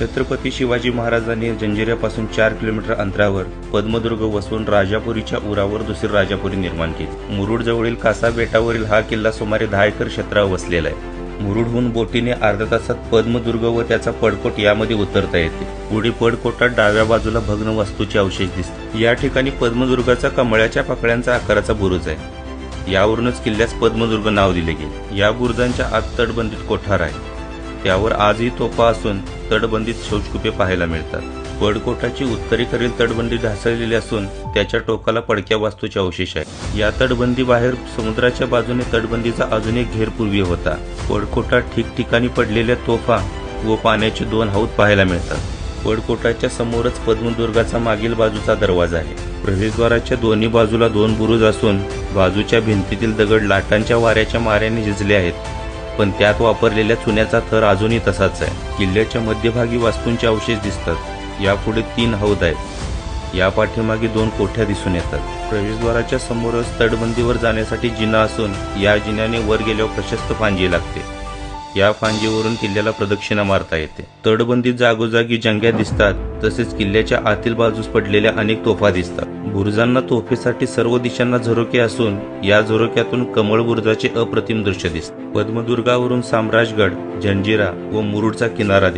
छत्रपती शिवाजी महाराजांनी जंजिऱ्यापासून चार किलोमीटर अंतरावर पद्मदुर्ग वसवून राजापुरीच्या उरावर दुसरी राजापुरी निर्माण केली. मुरुड जवळील कासा बेटावरील हा किल्ला सुमारे दहा एकर क्षेत्रावर वसलेला आहे. मुरुडहून बोटीने अर्ध्या तासात पद्मदुर्ग व त्याचा पडकोट यामध्ये उतरता येते. पुढे पडकोटात डाव्या बाजूला भग्न वास्तूचे अवशेष दिसतात या ठिकाणी पद्मदुर्गाचा कमळाच्या पाकळ्यांचा आकाराचा बुरुज आहे. यावरूनच किल्ल्यास पद्मदुर्ग नाव दिले गेले. या बुरुजांच्या आत तटबंदीत कोठार आहे. त्यावर आजही तोफा असून तटबंदीत शौचकुपे पाहायला मिळतात. पडकोटाची उत्तरेकडील तटबंदी ढासळलेली असून त्याच्या टोकाला पडक्या वास्तूचे अवशेष आहे या तटबंदी बाहेर समुद्राच्या बाजूने तटबंदीचा अजून एक घेरपूर्वी होता. पडकोटात ठिकठिकाणी पडलेल्या तोफा व पाण्याचे दोन हौद पाहायला मिळतात. पडकोटाच्या समोरच पद्मदुर्गाचा मागील बाजूचा दरवाजा आहे. प्रवेशद्वाराच्या दोन्ही बाजूला दोन बुरुज असून बाजूच्या भिंतीतील दगड लाटांच्या वाऱ्याच्या माऱ्याने झिजले आहेत. पण त्यात वापरलेल्या चुन्याचा थर अजूनही तसाच आहे. किल्ल्याच्या मध्यभागी वास्तूंचे अवशेष दिसतात. यापुढे तीन हौद आहेत. या पाठीमागे दोन कोठ्या दिसून येतात. प्रवेशद्वाराच्या समोरच तटबंदीवर जाण्यासाठी जिना असून या जिन्याने वर गेल्यावर प्रशस्त फांजी लागते. या फांजीवरून किल्ल्याला प्रदक्षिणा मारता येते. तडबंदीत जागोजागी जंग्या दिसतात तसेच किल्ल्याच्या आतील बाजूस पडलेल्या अनेक तोफा दिसतात. बुरुजांना तोफेसाठी सर्व दिशांना झरोके असून या झरोक्यातून कमळ बुरुजाचे अप्रतिम दृश्य दिसते. पद्मदुर्गावरून साम्राजगड जंजिरा व मुरुडचा किनारा दिसतो.